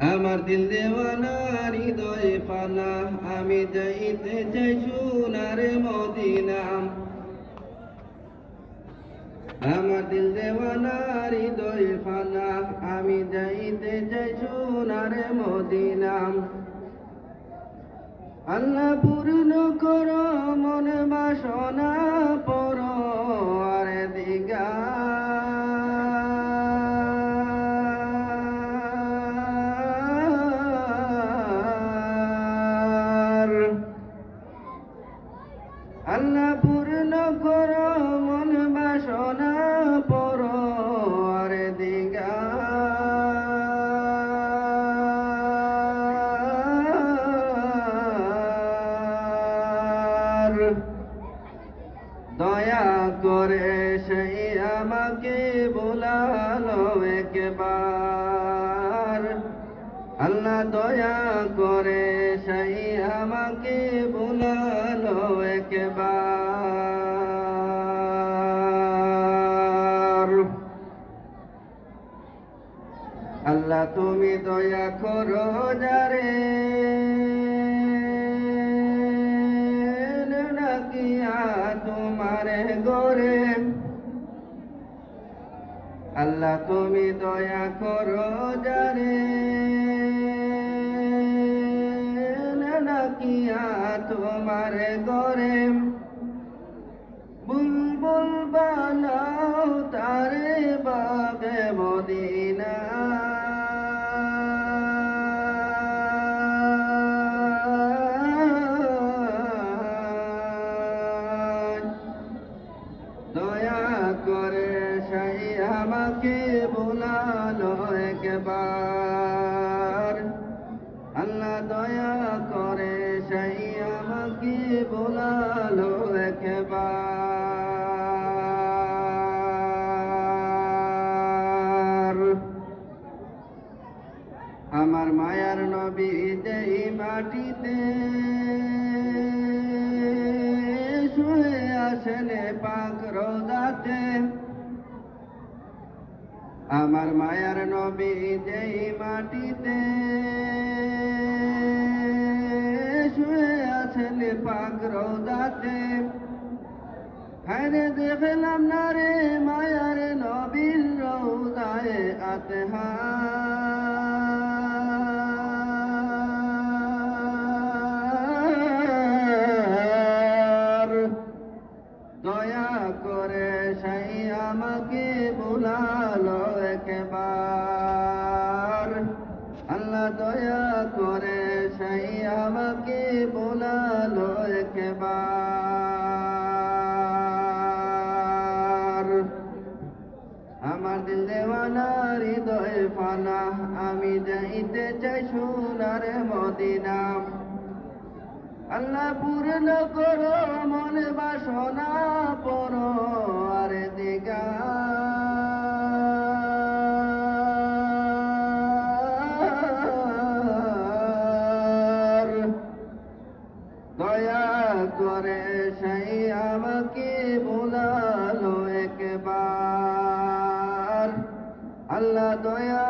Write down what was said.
আমার দিল দেওয়ানা হৃদয় ফানা আমি যাইতে চাই সোনার মদিনা। আমার দিল দেওয়ানা হৃদয় ফানা আমি যাইতে সোনার মদিনা। আল্লাহ পূর্ণ কর, মন বাসনা করে সেই আমাকে বোলালো একবার। আল্লাহ দয়া করে সেই আমাকে বোলালো একবার। আল্লাহ তুমি দয়া করো যারে গরে আল্লাহ তুমি দয়া করো যারে নাকিয়া তোমার গরে বুলবুল বানাও তারে আমাকে বোলালো একবার। আল্লাহ দয়া করে সেই আমাকে বোলালো একবার। আমার মায়ার নবী যেই মাটিতে শুয়ে আসেন পাক রোজাতে আমার মায়ার নবী যেই মাটিতে শুয়ে আছেন পাক রোজাতে, হায়রে দেখলাম না রে মায়ার নবীর রৌদায় আতহা দয়া করে সেই আমাকে বোলালো। একবার আল্লাহ দয়া করে সেই আমাকে বোলালো একবার। আমার দিল দেওয়ানা হৃদয় ফানা, আমি যাইতে চাই সোনার মদিনা। আল্লাহ পূর্ণ করো মনে বাসনা পর, আরে দিগা দয়া করে সেই আমাকে বোলালো একবার। আল্লাহ দয়া